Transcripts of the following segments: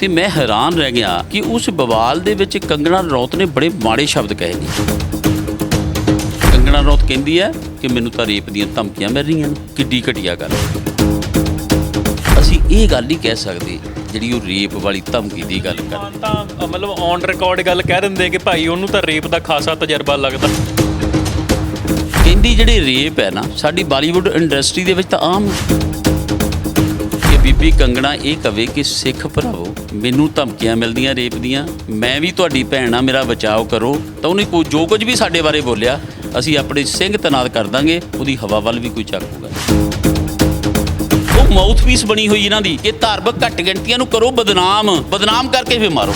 ਤੇ ਮੈਂ ਹੈਰਾਨ ਰਹਿ ਗਿਆ ਕਿ ਉਸ ਬਵਾਲ ਦੇ ਵਿੱਚ ਕੰਗਣਾ ਰੌਤ ਨੇ ਬੜੇ ਮਾੜੇ ਸ਼ਬਦ ਕਹੇ ਨੇ। ਕੰਗਣਾ ਰੌਤ ਕਹਿੰਦੀ ਹੈ ਕਿ ਮੈਨੂੰ ਤਾਂ ਰੇਪ ਦੀਆਂ ਧਮਕੀਆਂ ਮਿਲ ਰਹੀਆਂ ਨੇ ਕਿੱਡੀ ਘਟੀਆ ਗੱਲ ਅਸੀਂ ਇਹ ਗੱਲ ਨਹੀਂ ਕਹਿ ਸਕਦੇ ਜਿਹੜੀ ਉਹ ਰੇਪ ਵਾਲੀ ਧਮਕੀ ਦੀ ਗੱਲ ਕਰ ਤਾਂ ਮਤਲਬ ਔਨ ਰਿਕਾਰਡ ਗੱਲ ਕਹਿ ਦਿੰਦੇ ਕਿ ਭਾਈ ਉਹਨੂੰ ਤਾਂ ਰੇਪ ਦਾ ਖਾਸਾ ਤਜਰਬਾ ਲੱਗਦਾ। ਕਹਿੰਦੀ ਜਿਹੜੀ ਰੇਪ ਹੈ ਨਾ ਸਾਡੀ ਬਾਲੀਵੁੱਡ ਇੰਡਸਟਰੀ ਦੇ ਵਿੱਚ ਤਾਂ ਆਮ ਹੈ ਬੀਬੀ ਕੰਗਣਾ, ਇਹ ਕਵੇ ਕਿ ਸਿੱਖ ਭਰਾਵੋ, ਮੈਨੂੰ ਧਮਕੀਆਂ ਮਿਲਦੀਆਂ, ਰੇਪ ਦੀਆਂ। ਮੈਂ ਵੀ ਤੁਹਾਡੀ ਭੈਣ ਆ, ਮੇਰਾ ਬਚਾਓ ਕਰੋ। ਤਾਂ ਉਹਨੇ ਕੋਈ ਜੋ ਕੁਝ ਵੀ ਸਾਡੇ ਬਾਰੇ ਬੋਲਿਆ, ਅਸੀਂ ਆਪਣੇ ਸਿੰਘ ਤਨਾਤ ਕਰ ਦਾਂਗੇ, ਉਹਦੀ ਹਵਾ ਵੱਲ ਵੀ ਕੋਈ ਚੱਕੂਗਾ ਉਹ ਮਾਊਥਪੀਸ ਬਣੀ ਹੋਈ ਇਹਨਾਂ ਦੀ ਕਿ ਧਾਰਮਿਕ ਘੱਟ ਗਿਣਤੀਆਂ ਨੂੰ ਕਰੋ, ਬਦਨਾਮ। ਬਦਨਾਮ ਕਰਕੇ ਫੇ ਮਾਰੋ।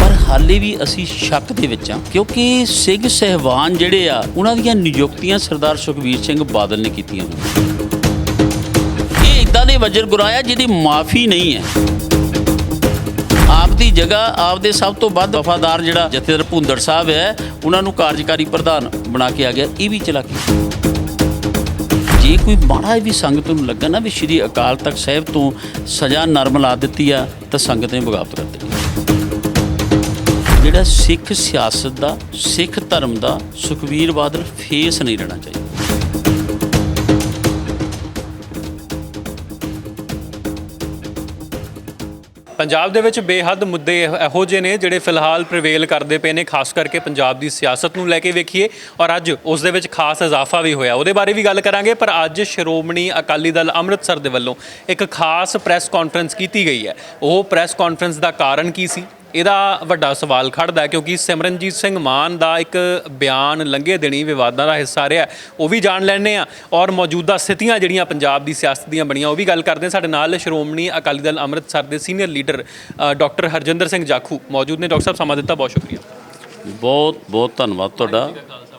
ਪਰ ਹਾਲੇ ਵੀ ਅਸੀਂ ਸ਼ੱਕ ਦੇ ਵਿੱਚ ਆ, ਕਿਉਂਕਿ ਸਿੰਘ ਸਹਿਬਾਨ ਜਿਹੜੇ ਆ, ਉਹਨਾਂ ਦੀਆਂ ਨਿਯੁਕਤੀਆਂ ਸਰਦਾਰ ਸੁਖਬੀਰ ਸਿੰਘ ਬਾਦਲ ਨੇ ਕੀਤੀਆਂ ਹੋਈਆਂ। ਇਹ ਵਜਰ ਗੁਰਾਇਆ ਜਿਹਦੀ ਮਾਫੀ ਨਹੀਂ ਹੈ। ਆਪ ਦੀ ਜਗ੍ਹਾ, ਆਪ ਦੇ ਸਭ ਤੋਂ ਵੱਧ ਵਫਾਦਾਰ ਜਿਹੜਾ ਜਥੇਦਾਰ ਭੁੰਦੜ ਸਾਹਿਬ ਹੈ, ਉਹਨਾਂ ਨੂੰ ਕਾਰਜਕਾਰੀ ਪ੍ਰਧਾਨ ਬਣਾ ਕੇ ਆ ਗਿਆ। ਇਹ ਵੀ ਚਲਾਕੀ। ਜੇ ਕੋਈ ਮਾੜਾ ਵੀ ਸੰਗਤ ਨੂੰ ਲੱਗਾ ਨਾ ਵੀ ਸ਼੍ਰੀ ਅਕਾਲ ਤਖਤ ਸਾਹਿਬ ਤੋਂ ਸਜ਼ਾ ਨਰਮ ਲਾ ਦਿੱਤੀ ਆ, ਤਾਂ ਸੰਗਤ ਨੇ ਬਗਾਵਤ ਕਰ ਦਿੱਤੀ। ਜਿਹੜਾ ਸਿੱਖ ਸਿਆਸਤ ਦਾ, ਸਿੱਖ ਧਰਮ ਦਾ ਸੁਖਵੀਰ ਬਾਦਲ ਫੇਸ ਨਹੀਂ ਰਹਿਣਾ ਚਾਹੀਦਾ। ਪੰਜਾਬ ਦੇ ਵਿੱਚ ਬੇਹੱਦ ਮੁੱਦੇ ਇਹੋ ਇਹੋ ਜਿਹੇ ਨੇ ਜਿਹੜੇ ਫਿਲਹਾਲ ਪ੍ਰਵੇਲ ਕਰਦੇ ਪਏ ਨੇ, ਖਾਸ ਕਰਕੇ ਪੰਜਾਬ ਦੀ ਸਿਆਸਤ ਨੂੰ ਲੈ ਕੇ ਵੇਖੀਏ ਔਰ ਅੱਜ ਉਸ ਦੇ ਵਿੱਚ ਖਾਸ ਇਜ਼ਾਫਾ ਵੀ ਹੋਇਆ। ਉਹਦੇ ਬਾਰੇ ਵੀ ਗੱਲ ਕਰਾਂਗੇ, ਪਰ ਅੱਜ ਸ਼੍ਰੋਮਣੀ ਅਕਾਲੀ ਦਲ ਅੰਮ੍ਰਿਤਸਰ ਦੇ ਵੱਲੋਂ ਇੱਕ ਖਾਸ ਪ੍ਰੈਸ ਕਾਨਫਰੰਸ ਕੀਤੀ ਗਈ ਹੈ। ਉਹ ਪ੍ਰੈਸ ਕਾਨਫਰੰਸ ਦਾ ਕਾਰਨ ਕੀ ਸੀ? ਇਹਦਾ ਵੱਡਾ ਸਵਾਲ ਖੜਦਾ ਕਿਉਂਕਿ ਸਿਮਰਨਜੀਤ ਸਿੰਘ ਮਾਨ ਦਾ ਇੱਕ ਬਿਆਨ ਲੰਘੇ ਦਿਨੀ ਵਿਵਾਦਾਂ ਦਾ ਹਿੱਸਾ ਰਿਹਾ ਉਹ ਵੀ ਜਾਣ ਲੈਣੇ ਆ ਔਰ ਮੌਜੂਦਾ ਸਥਿਤੀਆਂ ਜਿਹੜੀਆਂ ਪੰਜਾਬ ਦੀ ਸਿਆਸਤ ਦੀਆਂ ਬਣੀਆਂ, ਉਹ ਵੀ ਗੱਲ ਕਰਦੇ ਹਾਂ। ਸਾਡੇ ਨਾਲ ਸ਼੍ਰੋਮਣੀ ਅਕਾਲੀ ਦਲ ਅੰਮ੍ਰਿਤਸਰ ਦੇ senior leader doctor Harjinder Singh Jakhu ਮੌਜੂਦ ਨੇ। ਡਾਕਟਰ ਸਾਹਿਬ, ਸਮਾਂ ਦਿੱਤਾ, ਬਹੁਤ ਸ਼ੁਕਰੀਆ। ਬਹੁਤ ਬਹੁਤ ਧੰਨਵਾਦ ਤੁਹਾਡਾ।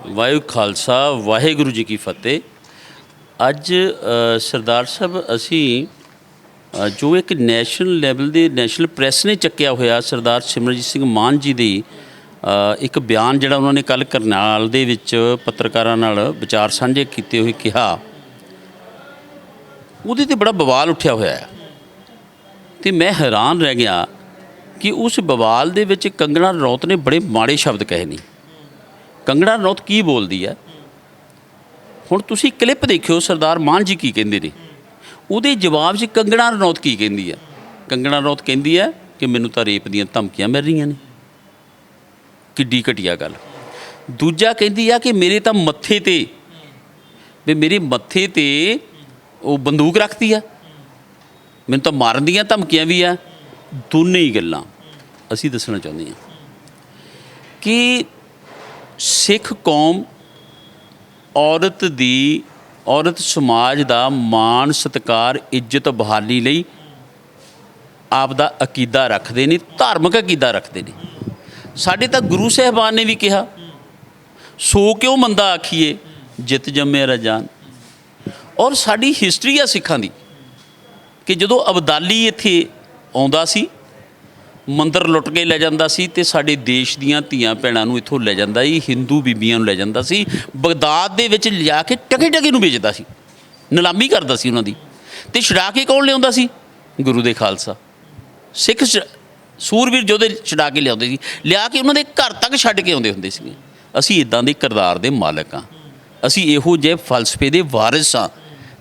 ਵਾਹਿਗੁਰੂ ਖਾਲਸਾ, ਵਾਹਿਗੁਰੂ ਜੀ ਕੀ ਫਤਿਹ। ਅੱਜ ਸਰਦਾਰ ਸਾਹਿਬ, ਅਸੀਂ ਅ, ਜੋ ਇੱਕ ਨੈਸ਼ਨਲ ਲੈਵਲ ਦੇ ਨੈਸ਼ਨਲ ਪ੍ਰੈਸ ਨੇ ਚੱਕਿਆ ਹੋਇਆ ਸਰਦਾਰ ਸਿਮਰਜੀਤ ਸਿੰਘ ਮਾਨ ਜੀ ਦੀ ਅ, ਇੱਕ ਬਿਆਨ ਜਿਹੜਾ ਉਹਨਾਂ ਨੇ ਕੱਲ ਕਰਨਾਲ ਦੇ ਵਿੱਚ ਪੱਤਰਕਾਰਾਂ ਨਾਲ ਵਿਚਾਰ ਸਾਂਝੇ ਕੀਤੇ ਹੋਏ ਕਿਹਾ ਉਹਦੇ ਤੇ ਬੜਾ ਬਵਾਲ ਉੱਠਿਆ ਹੋਇਆ ਹੈ। ਤੇ ਮੈਂ ਹੈਰਾਨ ਰਹਿ ਗਿਆ ਕਿ ਉਸ ਬਵਾਲ ਦੇ ਵਿੱਚ ਕੰਗਣਾ ਰੌਤ ਨੇ ਬੜੇ ਮਾੜੇ ਸ਼ਬਦ ਕਹੇ ਨੇ। ਕੰਗਣਾ ਰੌਤ ਕੀ ਬੋਲਦੀ ਹੈ? ਹੁਣ ਤੁਸੀਂ ਕਲਿੱਪ ਦੇਖਿਓ ਸਰਦਾਰ ਮਾਨ ਜੀ ਕੀ ਕਹਿੰਦੇ ਨੇ। ਉਹਦੇ ਜਵਾਬ 'ਚ ਕੰਗਣਾ ਰਣੌਤ ਕੀ ਕਹਿੰਦੀ ਹੈ? ਕੰਗਣਾ ਰਣੌਤ ਕਹਿੰਦੀ ਹੈ ਕਿ ਮੈਨੂੰ ਤਾਂ ਰੇਪ ਦੀਆਂ ਧਮਕੀਆਂ ਮਿਲ ਰਹੀਆਂ ਨੇ। ਕਿੱਡੀ ਘਟੀਆ ਗੱਲ। ਦੂਜਾ ਕਹਿੰਦੀ ਆ ਕਿ ਮੇਰੇ ਤਾਂ ਮੱਥੇ ਤੇ, ਵੀ ਮੇਰੇ ਮੱਥੇ ਤੇ ਉਹ ਬੰਦੂਕ ਰੱਖਦੀ ਆ। ਮੈਨੂੰ ਤਾਂ ਮਾਰਨ ਦੀਆਂ ਧਮਕੀਆਂ ਵੀ ਆ। ਦੋਨੇ ਹੀ ਗੱਲਾਂ ਅਸੀਂ ਦੱਸਣਾ ਚਾਹੁੰਦੇ ਹਾਂ ਕਿ ਸਿੱਖ ਕੌਮ ਔਰਤ ਦੀ ਔਰਤ ਸਮਾਜ ਦਾ ਮਾਣ, ਸਤਕਾਰ, ਇੱਜ਼ਤ, ਬਹਾਲੀ ਲਈ ਆਪ ਦਾ ਅਕੀਦਾ ਰੱਖਦੇ ਨੇ, ਧਾਰਮਿਕ ਅਕੀਦਾ ਰੱਖਦੇ ਨੇ। ਸਾਡੇ ਤਾਂ ਗੁਰੂ ਸਾਹਿਬਾਨ ਨੇ ਵੀ ਕਿਹਾ, ਸੋ ਕਿਉਂ ਮੰਦਾ ਆਖੀਏ? ਜਿਤ ਜੰਮੇ ਰਜਾਨ ਔਰ ਸਾਡੀ ਹਿਸਟਰੀ ਆ ਸਿੱਖਾਂ ਦੀ, ਕਿ ਜਦੋਂ ਅਬਦਾਲੀ ਇੱਥੇ ਆਉਂਦਾ ਸੀ ਮੰਦਰ ਲੁੱਟ ਕੇ ਲੈ ਜਾਂਦਾ ਸੀ ਤੇ ਸਾਡੇ ਦੇਸ਼ ਦੀਆਂ ਧੀਆਂ ਭੈਣਾਂ ਨੂੰ ਇੱਥੋਂ ਲੈ ਜਾਂਦਾ ਸੀ, ਹਿੰਦੂ ਬੀਬੀਆਂ ਨੂੰ ਲੈ ਜਾਂਦਾ ਸੀ, ਬਗਦਾਦ ਦੇ ਵਿੱਚ ਲਿਜਾ ਕੇ ਟਕੇ ਟਕੇ ਨੂੰ ਵੇਚਦਾ ਸੀ, ਨਿਲਾਮੀ ਕਰਦਾ ਸੀ ਉਹਨਾਂ ਦੀ। ਤੇ ਛਡਾ ਕੇ ਕੌਣ ਲਿਆਉਂਦਾ ਸੀ? ਗੁਰੂ ਦੇ ਖਾਲਸਾ। ਸਿੱਖ ਸ਼- ਸੂਰਵੀਰ ਜੋਧੇ ਛਡਾ ਕੇ ਲਿਆਉਂਦੇ ਸੀ। ਲਿਆ ਕੇ ਉਹਨਾਂ ਦੇ ਘਰ ਤੱਕ ਛੱਡ ਕੇ ਆਉਂਦੇ ਹੁੰਦੇ ਸੀ ਅਸੀਂ ਇਦਾਂ ਦੇ ਕਿਰਦਾਰ ਦੇ ਮਾਲਕ ਹਾਂ। ਅਸੀਂ ਇਹੋ ਜਿਹੇ ਫਲਸਫੇ ਦੇ ਵਾਰਿਸ ਹਾਂ।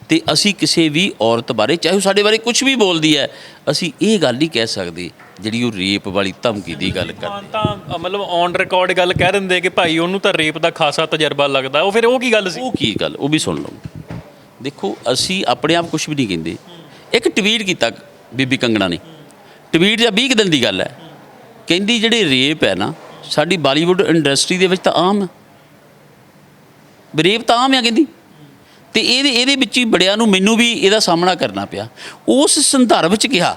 ਤੇ ਅਸੀਂ ਕਿਸੇ ਵੀ ਔਰਤ ਬਾਰੇ, ਚਾਹੇ ਉਹ ਸਾਡੇ ਬਾਰੇ ਕੁਝ ਵੀ ਬੋਲਦੀ ਹੈ, ਅਸੀਂ ਇਹ ਗੱਲ ਨਹੀਂ ਕਹਿ ਸਕਦੇ ਜਿਹੜੀ ਉਹ ਰੇਪ ਵਾਲੀ ਧਮਕੀ ਦੀ ਗੱਲ ਕਰ ਮਾਨ ਤਾਂ ਅ, ਮਤਲਬ ਔਨ ਰਿਕਾਰਡ ਗੱਲ ਕਹਿ ਦਿੰਦੇ ਕਿ ਭਾਈ ਉਹਨੂੰ ਤਾਂ ਰੇਪ ਦਾ ਖਾਸਾ ਤਜਰਬਾ ਲੱਗਦਾ। ਉਹ ਫਿਰ ਉਹ ਕੀ ਗੱਲ ਸੀ? ਉਹ ਕੀ ਗੱਲ? ਉਹ ਵੀ ਸੁਣ ਲਓ। ਦੇਖੋ ਅਸੀਂ ਆਪਣੇ ਆਪ ਕੁਝ ਵੀ ਨਹੀਂ ਕਹਿੰਦੇ। ਇੱਕ ਟਵੀਟ ਕੀਤਾ ਬੀਬੀ ਕੰਗਣਾ ਨੇ। ਟਵੀਟ ਜਾਂ 20 ਕੁ ਦਿਨ ਦੀ ਗੱਲ ਹੈ। ਕਹਿੰਦੀ ਜਿਹੜੀ ਰੇਪ ਹੈ ਨਾ ਸਾਡੀ ਬਾਲੀਵੁੱਡ ਇੰਡਸਟਰੀ ਦੇ ਵਿੱਚ ਤਾਂ ਆਮ ਹੈ। ਰੇਪ ਤਾਂ ਆਮ ਹੈ ਕਹਿੰਦੀ। ਤੇ ਇਹਦੇ ਇਹਦੇ ਵਿੱਚ ਹੀ ਬੜਿਆਂ ਨੂੰ ਮੈਨੂੰ ਵੀ ਇਹਦਾ ਸਾਹਮਣਾ ਕਰਨਾ ਪਿਆ। ਉਸ ਸੰਦਰਭ 'ਚ ਕਿਹਾ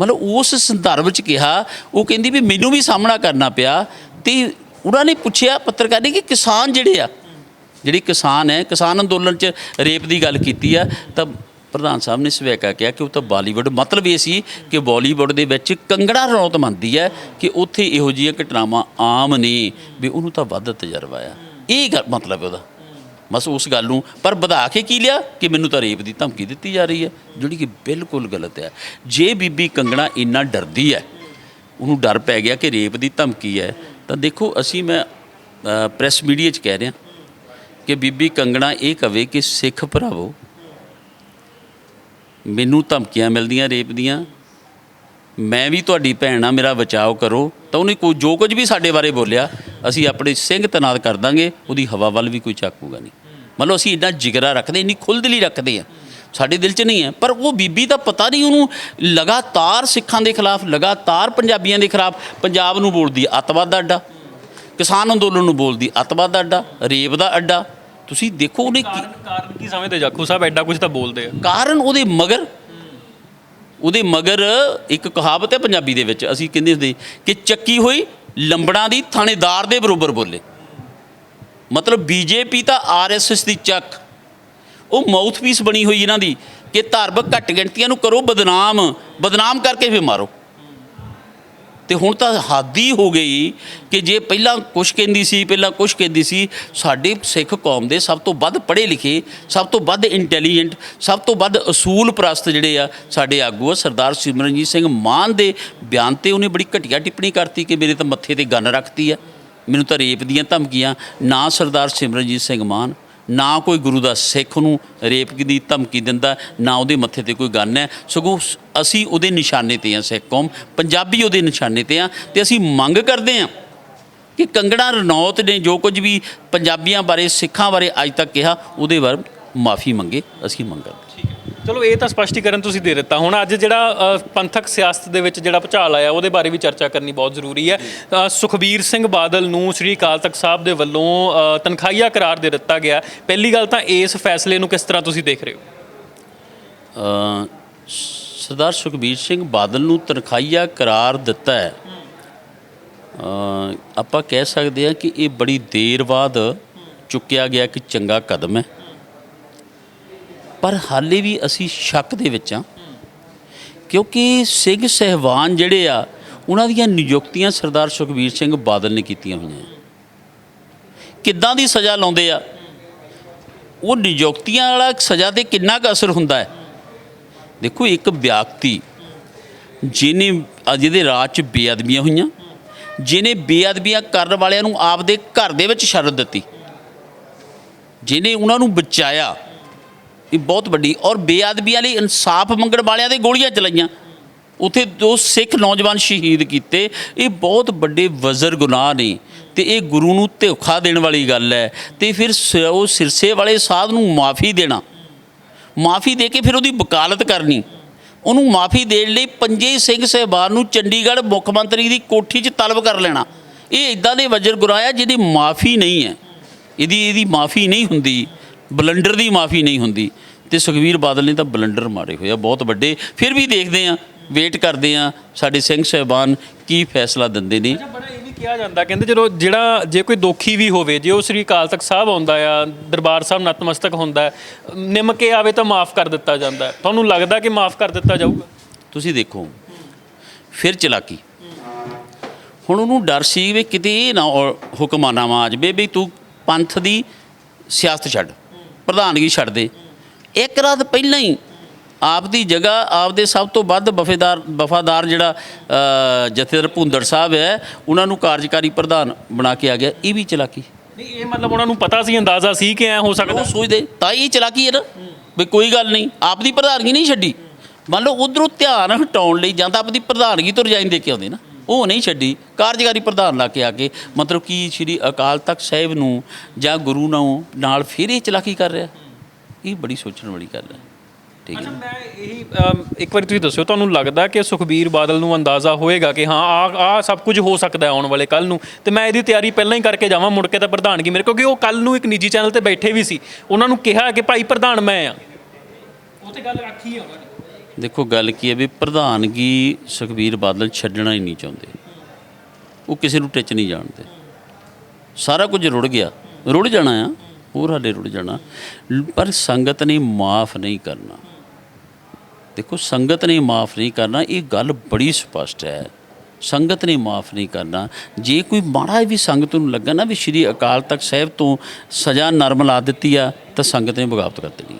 ਮਤਲਬ ਉਸ ਸੰਦਰਭ 'ਚ ਕਿਹਾ, ਉਹ ਕਹਿੰਦੀ ਵੀ ਮੈਨੂੰ ਵੀ ਸਾਹਮਣਾ ਕਰਨਾ ਪਿਆ ਤੇ ਉਹਨਾਂ ਨੇ ਪੁੱਛਿਆ ਪੱਤਰਕਾਰ ਨੇ ਕਿ ਕਿਸਾਨ ਜਿਹੜੇ ਆ, ਜਿਹੜੀ ਕਿਸਾਨ ਹੈ, ਕਿਸਾਨ ਅੰਦੋਲਨ 'ਚ ਰੇਪ ਦੀ ਗੱਲ ਕੀਤੀ ਆ, ਤਾਂ ਪ੍ਰਧਾਨ ਸਾਹਿਬ ਨੇ ਸਵੈਕਾ ਕਿਹਾ ਕਿ ਉਹ ਤਾਂ ਬਾਲੀਵੁੱਡ, ਮਤਲਬ ਇਹ ਸੀ ਕਿ ਬਾਲੀਵੁੱਡ ਦੇ ਵਿੱਚ ਕੰਗੜਾ ਰੌਤ ਮੰਨਦੀ ਹੈ ਕਿ ਉੱਥੇ ਇਹੋ ਜਿਹੀਆਂ ਘਟਨਾਵਾਂ ਆਮ ਨੇ ਵੀ ਉਹਨੂੰ ਤਾਂ ਵੱਧ ਤਜਰਬਾ ਆ। ਇਹ ਗੱਲ ਮਤਲਬ ਉਹਦਾ। ਬਸ ਉਸ ਗੱਲ ਨੂੰ, ਪਰ ਵਧਾ ਕੇ ਕੀ ਲਿਆ? ਕਿ ਮੈਨੂੰ ਤਾਂ ਰੇਪ ਦੀ ਧਮਕੀ ਦਿੱਤੀ ਜਾ ਰਹੀ ਹੈ, ਜਿਹੜੀ ਕਿ ਬਿਲਕੁਲ ਗਲਤ ਹੈ। ਜੇ ਬੀਬੀ ਕੰਗਣਾ ਇੰਨਾ ਡਰਦੀ ਹੈ, ਉਹਨੂੰ ਡਰ ਪੈ ਗਿਆ ਕਿ ਰੇਪ ਦੀ ਧਮਕੀ ਹੈ, ਤਾਂ ਦੇਖੋ ਅਸੀਂ ਮੈਂ ਪ੍ਰੈਸ ਮੀਡੀਆ 'ਚ ਕਹਿ ਰਿਹਾ ਕਿ ਬੀਬੀ ਕੰਗਣਾ ਇਹ ਕਵੇ ਕਿ ਸਿੱਖ ਭਰਾਵੋ, ਮੈਨੂੰ ਧਮਕੀਆਂ ਮਿਲਦੀਆਂ ਰੇਪ ਦੀਆਂ, ਮੈਂ ਵੀ ਤੁਹਾਡੀ ਭੈਣ ਆ, ਮੇਰਾ ਬਚਾਓ ਕਰੋ, ਤਾਂ ਉਹਨੇ ਕੋਈ, ਜੋ ਕੁਝ ਵੀ ਸਾਡੇ ਬਾਰੇ ਬੋਲਿਆ, ਅਸੀਂ ਆਪਣੇ ਸਿੰਘ ਤਨਾਤ ਕਰ ਦਾਂਗੇ, ਉਹਦੀ ਹਵਾ ਵੱਲ ਵੀ ਕੋਈ ਚੱਕੂਗਾ ਨਹੀਂ। ਮੰਨ ਲਓ ਅਸੀਂ ਇੰਨਾ ਜਿਗਰਾ ਰੱਖਦੇ ਇੰਨੀ ਖੁੱਲ੍ਹਦਿਲੀ ਰੱਖਦੇ ਆ ਸਾਡੇ ਦਿਲ 'ਚ ਨਹੀਂ ਹੈ। ਪਰ ਉਹ ਬੀਬੀ ਦਾ ਪਤਾ ਨਹੀਂ ਉਹਨੂੰ ਲਗਾਤਾਰ ਸਿੱਖਾਂ ਦੇ ਖਿਲਾਫ ਲਗਾਤਾਰ ਪੰਜਾਬੀਆਂ ਦੇ ਖਿਲਾਫ ਪੰਜਾਬ ਨੂੰ ਬੋਲਦੀ ਅੱਤਵਾਦ ਦਾ ਅੱਡਾ ਕਿਸਾਨ ਅੰਦੋਲਨ ਨੂੰ ਬੋਲਦੀ ਅੱਤਵਾਦ ਦਾ ਅੱਡਾ ਰੇਪ ਦਾ ਅੱਡਾ। ਤੁਸੀਂ ਦੇਖੋ ਉਹਨੇ ਕੀ- ਕਾਰਨ ਕਾਰਨ ਕੀ ਸਮਝਦੇ ਜਾਖੂ ਸਾਹਿਬ? ਐਡਾ ਕੁਝ ਤਾਂ ਬੋਲਦੇ ਆ। ਕਾਰਨ ਉਹਦੇ ਮਗਰ ਉਹਦੇ ਮਗਰ ਇੱਕ ਕਹਾਵਤ ਹੈ ਪੰਜਾਬੀ ਦੇ ਵਿੱਚ। ਅਸੀਂ ਕਹਿੰਦੇ ਹੁੰਦੇ ਕਿ ਚੱਕੀ ਹੋਈ ਲੰਬੜਾਂ ਦੀ ਥਾਣੇਦਾਰ ਦੇ ਬਰੋਬਰ ਬੋਲੇ। ਮਤਲਬ ਬੀਜੇਪੀ ਤਾਂ ਆਰਐਸਐਸ ਦੀ ਚੱਕ। ਉਹ ਮਾਊਥਪੀਸ ਬਣੀ ਹੋਈ ਇਹਨਾਂ ਦੀ ਕਿ ਧਾਰਮਿਕ ਘੱਟ ਗਿਣਤੀਆਂ ਨੂੰ ਕਰੋ ਬਦਨਾਮ ਬਦਨਾਮ ਕਰਕੇ ਫੇ ਮਾਰੋ। ਤੇ ਹੁਣ ਤਾਂ ਹਾਦੀ ਹੋ ਗਈ ਕਿ ਜੇ ਪਹਿਲਾਂ ਕੁਛ ਕਹਿੰਦੀ ਸੀ, ਪਹਿਲਾਂ ਕੁਛ ਕਹਿੰਦੀ ਸੀ, ਸਾਡੇ ਸਿੱਖ ਕੌਮ ਦੇ ਸਭ ਤੋਂ ਵੱਧ ਪੜ੍ਹੇ ਲਿਖੇ, ਸਭ ਤੋਂ ਵੱਧ ਇੰਟੈਲੀਜੈਂਟ, ਸਭ ਤੋਂ ਵੱਧ ਅਸੂਲ ਪ੍ਰਸਤ ਜਿਹੜੇ ਆ, ਸਾਡੇ ਆਗੂ ਆ ਸਰਦਾਰ ਸਿਮਰਨਜੀਤ ਸਿੰਘ ਮਾਨ ਦੇ ਬਿਆਨ ਤੇ ਉਹਨੇ ਬੜੀ ਘਟੀਆ ਟਿੱਪਣੀ ਕਰਤੀ ਕਿ ਮੇਰੇ ਤਾਂ ਮੱਥੇ ਤੇ ਗਨ ਰੱਖਤੀ ਆ। ਮੈਨੂੰ ਤਾਂ ਰੇਪ ਦੀਆਂ ਧਮਕੀਆਂ, ਨਾ ਸਰਦਾਰ ਸਿਮਰਨਜੀਤ ਸਿੰਘ ਮਾਨ, ਨਾ ਕੋਈ ਗੁਰੂ ਦਾ ਸਿੱਖ ਨੂੰ ਰੇਪ ਦੀ ਧਮਕੀ ਦਿੰਦਾ, ਨਾ ਉਹਦੇ ਮੱਥੇ ਤੇ ਕੋਈ ਗੰਨ ਹੈ। ਸਗੋਂ ਅਸੀਂ ਉਹਦੇ ਨਿਸ਼ਾਨੇ ਤੇ ਆ ਸਿੱਖ ਕੌਮ। ਪੰਜਾਬੀ ਉਹਦੇ ਨਿਸ਼ਾਨੇ ਤੇ ਆ ਤੇ ਅਸੀਂ ਮੰਗ ਕਰਦੇ ਆ ਕਿ ਕੰਗਣਾ ਰਣੌਤ ਨੇ ਜੋ ਕੁਝ ਵੀ ਪੰਜਾਬੀਆਂ ਬਾਰੇ, ਸਿੱਖਾਂ ਬਾਰੇ ਅੱਜ ਤੱਕ ਕਿਹਾ, ਉਹਦੇ ਬਾਰੇ ਮਾਫੀ ਮੰਗੇ, ਅਸੀਂ ਮੰਗਾਂਗੇ ਚਲੋ ਇਹ ਤਾਂ ਸਪਸ਼ਟੀਕਰਨ ਤੁਸੀਂ ਦੇ ਦਿੱਤਾ। ਹੁਣ ਅੱਜ ਜਿਹੜਾ ਅ, ਪੰਥਕ ਸਿਆਸਤ ਦੇ ਵਿੱਚ ਜਿਹੜਾ ਭੁਚਾਲ ਆਇਆ ਉਹਦੇ ਬਾਰੇ ਵੀ ਚਰਚਾ ਕਰਨੀ ਬਹੁਤ ਜ਼ਰੂਰੀ ਹੈ। ਅ, ਸੁਖਬੀਰ ਸਿੰਘ ਬਾਦਲ ਨੂੰ ਸ੍ਰੀ ਅਕਾਲ ਤਖਤ ਸਾਹਿਬ ਦੇ ਵੱਲੋਂ ਅ, ਤਨਖਾਹੀਆ ਕਰਾਰ ਦੇ ਦਿੱਤਾ ਗਿਆ। ਪਹਿਲੀ ਗੱਲ ਤਾਂ ਇਸ ਫੈਸਲੇ ਨੂੰ ਕਿਸ ਤਰ੍ਹਾਂ ਤੁਸੀਂ ਦੇਖ ਰਹੇ ਹੋ? ਅ, ਸਰਦਾਰ ਸੁਖਬੀਰ ਸਿੰਘ ਬਾਦਲ ਨੂੰ ਤਨਖਾਹੀਆ ਕਰਾਰ ਦਿੱਤਾ ਹੈ। ਅ, ਆਪਾਂ ਕਹਿ ਸਕਦੇ ਹਾਂ ਕਿ ਇਹ ਬੜੀ ਦੇਰ ਬਾਅਦ ਚੁੱਕਿਆ ਗਿਆ ਕਿ ਚੰਗਾ ਕਦਮ ਹੈ। ਪਰ ਹਾਲੇ ਵੀ ਅਸੀਂ ਸ਼ੱਕ ਦੇ ਵਿੱਚ ਹਾਂ। ਕਿਉਂਕਿ ਸਿੰਘ ਸਹਿਬਾਨ ਜਿਹੜੇ ਆ, ਉਹਨਾਂ ਦੀਆਂ ਨਿਯੁਕਤੀਆਂ ਸਰਦਾਰ ਸੁਖਬੀਰ ਸਿੰਘ ਬਾਦਲ ਨੇ ਕੀਤੀਆਂ ਹੋਈਆਂ ਕਿੱਦਾਂ ਦੀ ਸਜ਼ਾ ਲਾਉਂਦੇ ਆ? ਉਹ ਨਿਯੁਕਤੀਆਂ ਵਾਲਾ ਸਜ਼ਾ ਤੇ ਕਿੰਨਾ ਕੁ ਅਸਰ ਹੁੰਦਾ ਹੈ? ਦੇਖੋ, ਇੱਕ ਵਿਅਕਤੀ ਜਿਹਨੇ ਅ ਜਿਹਦੇ ਰਾਜ 'ਚ ਬੇਅਦਬੀਆਂ ਹੋਈਆਂ, ਜਿਹਨੇ ਬੇਅਦਬੀਆਂ ਕਰਨ ਵਾਲਿਆਂ ਨੂੰ ਆਪਦੇ ਘਰ ਦੇ ਵਿੱਚ ਸ਼ਰਨ ਦਿੱਤੀ, ਜਿਹਨੇ ਉਹਨਾਂ ਨੂੰ ਬਚਾਇਆ ਇਹ ਬਹੁਤ ਵੱਡੀ ਔਰ ਬੇਅਦਬੀਆਂ ਲਈ ਇਨਸਾਫ ਮੰਗਣ ਵਾਲਿਆਂ ਦੇ ਗੋਲੀਆਂ ਚਲਾਈਆਂ। ਉਥੇ ਦੋ ਸਿੱਖ ਨੌਜਵਾਨ ਸ਼ਹੀਦ ਕੀਤੇ। ਇਹ ਬਹੁਤ ਵੱਡੇ ਵਜ਼ਰ ਗੁਨਾਹ ਨੇ। ਤੇ ਇਹ ਗੁਰੂ ਨੂੰ ਧੋਖਾ ਦੇਣ ਵਾਲੀ ਗੱਲ ਹੈ। ਤੇ ਫਿਰ ਸ- ਉਹ ਸਿਰਸੇ ਵਾਲੇ ਸਾਧ ਨੂੰ ਮਾਫੀ ਦੇਣਾ। ਮਾਫੀ ਦੇ ਕੇ ਫਿਰ ਉਹਦੀ ਵਕਾਲਤ ਕਰਨੀ। ਉਹਨੂੰ ਮਾਫੀ ਦੇਣ ਲਈ ਪੰਜੇ ਸਿੰਘ ਸਹਿਬਾਨ ਨੂੰ ਚੰਡੀਗੜ੍ਹ ਮੁੱਖ ਮੰਤਰੀ ਦੀ ਕੋਠੀ 'ਚ ਤਲਬ ਕਰ ਲੈਣਾ। ਇਹ ਇਦਾਂ ਦੇ ਵਜਰ ਗੁਰਾਇਆ ਜਿਹਦੀ ਮਾਫੀ ਨਹੀਂ ਹੈ। ਇਹਦੀ ਇਹਦੀ ਮਾਫੀ ਨਹੀਂ ਹੁੰਦੀ। ਬਲੰਡਰ ਦੀ ਮਾਫੀ ਨਹੀਂ ਹੁੰਦੀ। ਤੇ ਸੁਖਵੀਰ ਬਾਦਲ ਨੇ ਤਾਂ ਬਲੰਡਰ ਮਾਰੇ ਹੋਏ ਆ ਬਹੁਤ ਵੱਡੇ। ਫਿਰ ਵੀ ਦੇਖਦੇ ਆ ਵੇਟ ਕਰਦੇ ਆ ਸਾਡੇ ਸਿੰਘ ਸਹਿਬਾਨ ਕੀ ਫੈਸਲਾ ਦਿੰਦੇ ਨੇ। ਬੜਾ ਇਹ ਵੀ ਕਿਹਾ ਜਾਂਦਾ ਕਹਿੰਦੇ ਜਦੋਂ ਜਿਹੜਾ ਜੇ ਕੋਈ ਦੋਖੀ ਵੀ ਹੋਵੇ ਜੇ ਉਹ ਸ੍ਰੀ ਅਕਾਲ ਤਖਤ ਸਾਹਿਬ ਆਉਂਦਾ ਆ ਦਰਬਾਰ ਸਾਹਿਬ ਨਤਮਸਤਕ ਹੁੰਦਾ ਨਿੰਮ ਕੇ ਆਵੇ ਤਾਂ ਮਾਫ ਕਰ ਦਿੱਤਾ ਜਾਂਦਾ। ਤੁਹਾਨੂੰ ਲੱਗਦਾ ਕਿ ਮਾਫ ਕਰ ਦਿੱਤਾ ਜਾਊਗਾ? ਤੁਸੀਂ ਦੇਖੋ ਫਿਰ ਚਲਾਕੀ। ਹੁਣ ਉਹਨੂੰ ਡਰ ਸੀ ਵੀ ਕਿਤੇ ਇਹ ਨਾ ਹੁਕਮਾਨਾਮਾ ਆ ਜਾਵੇ ਵੀ ਤੂੰ ਪੰਥ ਦੀ ਸਿਆਸਤ ਛੱਡ ਪ੍ਰਧਾਨਗੀ ਛੱਡ ਦੇ। ਇੱਕ ਰਾਤ ਪਹਿਲਾਂ ਹੀ ਆਪ ਦੀ ਜਗ੍ਹਾ ਆਪ ਦੇ ਸਭ ਤੋਂ ਵੱਧ ਵਫੇਦਾਰ ਵਫਾਦਾਰ ਜਿਹੜਾ ਜਥੇਦਾਰ ਭੁੰਦੜ ਸਾਹਿਬ ਹੈ ਉਹਨਾਂ ਨੂੰ ਕਾਰਜਕਾਰੀ ਪ੍ਰਧਾਨ ਬਣਾ ਕੇ ਆ ਗਿਆ। ਇਹ ਵੀ ਚਲਾਕੀ। ਨਹੀਂ ਇਹ ਮਤਲਬ ਉਹਨਾਂ ਨੂੰ ਪਤਾ ਸੀ ਅੰਦਾਜ਼ਾ ਸੀ ਕਿ ਐ ਹੋ ਸਕਦਾ। ਉਹ ਸੋਚਦੇ ਤਾਂ ਇਹ ਚਲਾਕੀ ਹੈ ਨਾ। ਵੀ ਕੋਈ ਗੱਲ ਨਹੀਂ ਆਪ ਦੀ ਪ੍ਰਧਾਨਗੀ ਨਹੀਂ ਛੱਡੀ। ਮੰਨ ਲਓ ਉਧਰੋਂ ਧਿਆਨ ਹਟਾਉਣ ਲਈ ਜਾਂ ਤਾਂ ਆਪਣੀ ਪ੍ਰਧਾਨਗੀ ਤੋਂ ਰਜਾਈਨ ਦੇ ਕੇ ਆਉਂਦੇ ਨਾ ਉਹ ਨਹੀਂ ਛੱਡੀ। ਕਾਰਜਕਾਰੀ ਪ੍ਰਧਾਨ ਲਾ ਕੇ ਆ ਕੇ ਮਤਲਬ ਕਿ ਸ਼੍ਰੀ ਅਕਾਲ ਤਖਤ ਸਾਹਿਬ ਨੂੰ ਜਾਂ ਗੁਰੂ ਨੂੰ ਨਾਲ ਫਿਰ ਇਹ ਚਲਾਕੀ ਕਰ ਰਿਹਾ। ਇਹ ਬੜੀ ਸੋਚਣ ਵਾਲੀ ਗੱਲ ਹੈ। ਠੀਕ ਹੈ ਅੱਛਾ ਮੈਂ ਇਹੀ ਇੱਕ ਵਾਰੀ ਤੁਸੀਂ ਦੱਸਿਓ ਤੁਹਾਨੂੰ ਲੱਗਦਾ ਕਿ ਸੁਖਬੀਰ ਬਾਦਲ ਨੂੰ ਅੰਦਾਜ਼ਾ ਹੋਏਗਾ ਕਿ ਹਾਂ ਆ ਆ ਸਭ ਕੁਝ ਹੋ ਸਕਦਾ ਆਉਣ ਵਾਲੇ ਕੱਲ ਨੂੰ ਤੇ ਮੈਂ ਇਹਦੀ ਤਿਆਰੀ ਪਹਿਲਾਂ ਹੀ ਕਰਕੇ ਜਾਵਾਂ ਮੁੜ ਕੇ ਤਾਂ ਪ੍ਰਧਾਨਗੀ ਮੇਰੇ ਕਿਉਂਕਿ ਉਹ ਕੱਲ ਨੂੰ ਇੱਕ ਨਿੱਜੀ ਚੈਨਲ ਤੇ ਬੈਠੇ ਵੀ ਸੀ। ਉਹਨਾਂ ਨੂੰ ਕਿਹਾ ਕਿ ਭਾਈ ਪ੍ਰਧਾਨ ਮੈਂ ਆ। ਉਹ ਤੇ ਗੱਲ ਰੱਖੀ ਹੈ ਉਹਨਾਂ ਦੇਖੋ ਗੱਲ ਕੀ ਹੈ ਵੀ ਪ੍ਰਧਾਨਗੀ ਸੁਖਬੀਰ ਬਾਦਲ ਛੱਡਣਾ ਹੀ ਨਹੀਂ ਚਾਹੁੰਦੇ। ਉਹ ਕਿਸੇ ਨੂੰ ਟਿੱਚ ਨਹੀਂ ਜਾਣਦੇ। ਸਾਰਾ ਕੁਝ ਰੁੜ ਗਿਆ। ਰੁੜ ਜਾਣਾ ਆ। ਹੋਰ ਹਾਲੇ ਰੁੜ ਜਾਣਾ। ਪਰ ਸੰਗਤ ਨੇ ਮਾਫ ਨਹੀਂ ਕਰਨਾ। ਦੇਖੋ, ਸੰਗਤ ਨੇ ਮਾਫ ਨਹੀਂ ਕਰਨਾ, ਇਹ ਗੱਲ ਬੜੀ ਸਪਸ਼ਟ ਹੈ। ਸੰਗਤ ਨੇ ਮਾਫ ਨਹੀਂ ਕਰਨਾ। ਜੇ ਕੋਈ ਮਾੜਾ ਵੀ ਸੰਗਤ ਨੂੰ ਲੱਗਾ ਨਾ ਵੀ ਸ਼੍ਰੀ ਅਕਾਲ ਤਖਤ ਸਾਹਿਬ ਤੋਂ ਸਜ਼ਾ ਨਰਮ ਲਾ ਦਿੱਤੀ ਆ, ਤਾਂ ਸੰਗਤ ਨੇ ਬਗਾਵਤ ਕਰ ਦੇਣੀ।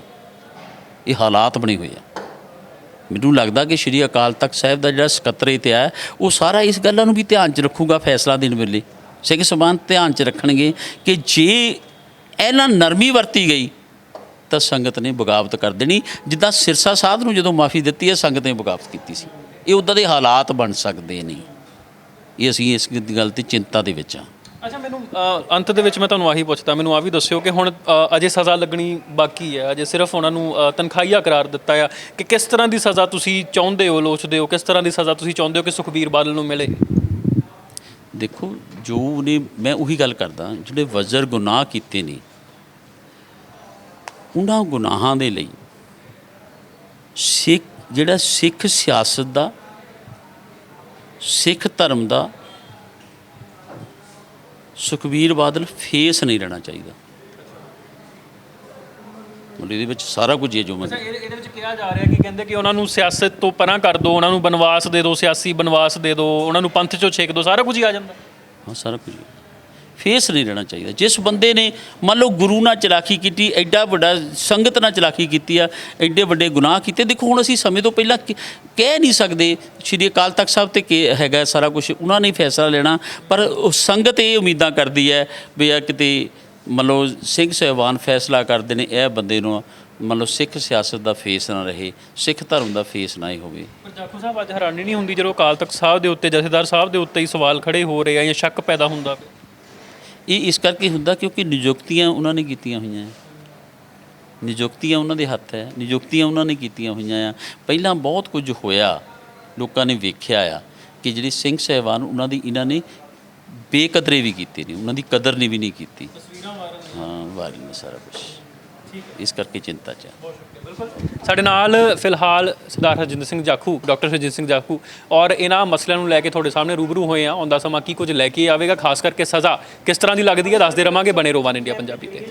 ਇਹ ਹਾਲਾਤ ਬਣੇ ਹੋਏ ਆ। ਮੈਨੂੰ ਲੱਗਦਾ ਕਿ ਸ਼੍ਰੀ ਅਕਾਲ ਤਖਤ ਸਾਹਿਬ ਦਾ ਜਿਹੜਾ ਸਕੱਤਰੇਤ ਹੈ ਉਹ ਸਾਰਾ ਇਸ ਗੱਲਾਂ ਨੂੰ ਵੀ ਧਿਆਨ 'ਚ ਰੱਖੂਗਾ ਫੈਸਲਾ ਦੇਣ ਵੇਲੇ। ਸਿੰਘ ਸਭਾਨ ਧਿਆਨ 'ਚ ਰੱਖਣਗੇ ਕਿ ਜੇ ਇਹਨਾਂ ਨਰਮੀ ਵਰਤੀ ਗਈ ਤਾਂ ਸੰਗਤ ਨੇ ਬਗਾਵਤ ਕਰ ਦੇਣੀ। ਜਿੱਦਾਂ ਸਿਰਸਾ ਸਾਧ ਨੂੰ ਜਦੋਂ ਮਾਫੀ ਦਿੱਤੀ ਹੈ ਸੰਗਤ ਨੇ ਬਗਾਵਤ ਕੀਤੀ ਸੀ। ਇਹ ਉਦਾਂ ਦੇ ਹਾਲਾਤ ਬਣ ਸਕਦੇ ਨੇ। ਇਹ ਅਸੀਂ ਇਸ ਗੱਲ ਤੇ ਚਿੰਤਾ ਦੇ ਵਿੱਚ ਹਾਂ। ਅੱਛਾ ਮੈਨੂੰ ਅੰਤ ਦੇ ਵਿੱਚ ਮੈਂ ਤੁਹਾਨੂੰ ਆਹੀ ਪੁੱਛਦਾ। ਮੈਨੂੰ ਆ ਵੀ ਦੱਸਿਓ ਕਿ ਹੁਣ ਅਜੇ ਸਜ਼ਾ ਲੱਗਣੀ ਬਾਕੀ ਹੈ। ਅਜੇ ਸਿਰਫ ਉਹਨਾਂ ਨੂੰ ਅ, ਤਨਖਾਹੀਆ ਕਰਾਰ ਦਿੱਤਾ ਆ। ਕਿ ਕਿਸ ਤਰ੍ਹਾਂ ਦੀ ਸਜ਼ਾ ਤੁਸੀਂ ਚਾਹੁੰਦੇ ਹੋ ਲੋਚਦੇ ਹੋ? ਕਿਸ ਤਰ੍ਹਾਂ ਦੀ ਸਜ਼ਾ ਤੁਸੀਂ ਚਾਹੁੰਦੇ ਹੋ ਕਿ ਸੁਖਬੀਰ ਬਾਦਲ ਨੂੰ ਮਿਲੇ? ਦੇਖੋ, ਜੋ ਉਹਨੇ ਮੈਂ ਉਹੀ ਗੱਲ ਕਰਦਾ, ਜਿਹੜੇ ਵਜ਼ਰ ਗੁਨਾਹ ਕੀਤੇ ਨੇ, ਉਹਨਾਂ ਗੁਨਾਹਾਂ ਦੇ ਲਈ ਸਿੱਖ, ਜਿਹੜਾ ਸਿੱਖ ਸਿਆਸਤ ਦਾ, ਸਿੱਖ ਧਰਮ ਦਾ ਸੁਖਬੀਰ ਬਾਦਲ ਫੇਸ ਨਹੀਂ ਰਹਿਣਾ ਚਾਹੀਦਾ। ਮਤਲਬ ਇਹਦੇ ਵਿੱਚ ਸਾਰਾ ਕੁਝ ਇਹ ਜੋ ਮੈਂ ਅੱਛਾ ਇਹਦੇ ਵਿੱਚ ਕਿਹਾ ਜਾ ਰਿਹਾ ਕਿ ਕਹਿੰਦੇ ਕਿ ਉਹਨਾਂ ਨੂੰ ਸਿਆਸਤ ਤੋਂ ਪਰਾਂ ਕਰ ਦਿਓ ਉਹਨਾਂ ਨੂੰ ਬਨਵਾਸ ਦੇ ਦਿਓ ਸਿਆਸੀ ਬਨਵਾਸ ਦੇ ਦਿਓ ਉਹਨਾਂ ਨੂੰ ਪੰਥ ਚੋਂ ਛੇਕ ਦਿਓ ਸਾਰਾ ਕੁਝ ਹੀ ਆ ਜਾਂਦਾ। ਹਾਂ ਸਾਰਾ ਕੁਝ ਫੇਸ ਨਹੀਂ ਰਹਿਣਾ ਚਾਹੀਦਾ। ਜਿਸ ਬੰਦੇ ਨੇ ਮੰਨ ਲਓ ਗੁਰੂ ਨਾਲ ਚਲਾਕੀ ਕੀਤੀ ਐਡਾ ਵੱਡਾ ਸੰਗਤ ਨਾਲ ਚਲਾਕੀ ਕੀਤੀ ਆ ਐਡੇ ਵੱਡੇ ਗੁਨਾਹ ਕੀਤੇ ਦੇਖੋ ਹੁਣ ਅਸੀਂ ਸਮੇਂ ਤੋਂ ਪਹਿਲਾਂ ਕਿ- ਕਹਿ ਨਹੀਂ ਸਕਦੇ ਸ਼੍ਰੀ ਅਕਾਲ ਤਖਤ ਸਾਹਿਬ ਤੇ ਕੀ ਹੈਗਾ ਸਾਰਾ ਕੁਝ ਉਹਨਾਂ ਨੇ ਹੀ ਫੈਸਲਾ ਲੈਣਾ ਪਰ ਉਹ ਸੰਗਤ ਇਹ ਉਮੀਦਾਂ ਕਰਦੀ ਹੈ ਵੀ ਆ ਕਿਤੇ ਮੰਨ ਲਓ ਸਿੰਘ ਸਾਹਿਬਾਨ ਫੈਸਲਾ ਕਰਦੇ ਨੇ ਇਹ ਬੰਦੇ ਨੂੰ ਮੰਨ ਲਓ ਸਿੱਖ ਸਿਆਸਤ ਦਾ ਫੇਸ ਨਾ ਰਹੇ ਸਿੱਖ ਧਰਮ ਦਾ ਫੇਸ ਨਾ ਹੀ ਹੋਵੇ। ਪਰ ਜਾਖੂ ਸਾਹਿਬ ਅੱਜ ਹੈਰਾਨੀ ਨਹੀਂ ਹੁੰਦੀ ਜਦੋਂ ਅਕਾਲ ਤਖਤ ਸਾਹਿਬ ਦੇ ਉੱਤੇ ਜਥੇਦਾਰ ਸਾਹਿਬ ਦੇ ਉੱਤੇ ਹੀ ਸਵਾਲ ਖੜੇ ਹੋ ਰਹੇ ਆ ਜਾਂ ਸ਼ੱਕ ਪੈਦਾ ਹੁੰਦਾ ਇਹ ਇਸ ਕਰਕੇ ਹੁੰਦਾ ਕਿਉਂਕਿ ਨਿਯੁਕਤੀਆਂ ਉਹਨਾਂ ਨੇ ਕੀਤੀਆਂ ਹੋਈਆਂ। ਨਿਯੁਕਤੀਆਂ ਉਹਨਾਂ ਦੇ ਹੱਥ ਹੈ ਨਿਯੁਕਤੀਆਂ ਉਹਨਾਂ ਨੇ ਕੀਤੀਆਂ ਹੋਈਆਂ ਆ। ਪਹਿਲਾਂ ਬਹੁਤ ਕੁਝ ਹੋਇਆ ਲੋਕਾਂ ਨੇ ਵੇਖਿਆ ਆ ਕਿ ਜਿਹੜੀ ਸਿੰਘ ਸਾਹਿਬਾਨ ਉਹਨਾਂ ਦੀ ਇਹਨਾਂ ਨੇ ਬੇਕਦਰੇ ਵੀ ਕੀਤੇ ਨੇ ਉਹਨਾਂ ਦੀ ਕਦਰ ਨਹੀਂ ਵੀ ਨਹੀਂ ਕੀਤੀ। ਹਾਂ ਵਾਰੀ ਨੇ ਸਾਰਾ ਕੁਝ ਇਸ ਕਰਕੇ ਚਿੰਤਾ ਚ ਆ। ਸਾਡੇ ਨਾਲ ਫਿਲਹਾਲ ਸਰਦਾਰ ਹਰਜਿੰਦਰ ਸਿੰਘ ਜਾਖੂ, ਡਾਕਟਰ ਹਰਜਿੰਦਰ ਸਿੰਘ ਜਾਖੂ ਔਰ ਇਹਨਾਂ ਮਸਲਿਆਂ ਨੂੰ ਲੈ ਕੇ ਤੁਹਾਡੇ ਸਾਹਮਣੇ ਰੂਬਰੂ ਹੋਏ ਆ। ਆਉਂਦਾ ਸਮਾਂ ਕੀ ਕੁਝ ਲੈ ਕੇ ਆਵੇਗਾ? ਖਾਸ ਕਰਕੇ ਸਜ਼ਾ ਕਿਸ ਤਰ੍ਹਾਂ ਦੀ ਲੱਗਦੀ ਹੈ? ਦੱਸਦੇ ਰਵਾਂਗੇ ਬਣੇ ਰੋਵਾਨ ਇੰਡੀਆ ਪੰਜਾਬੀ ਤੇ।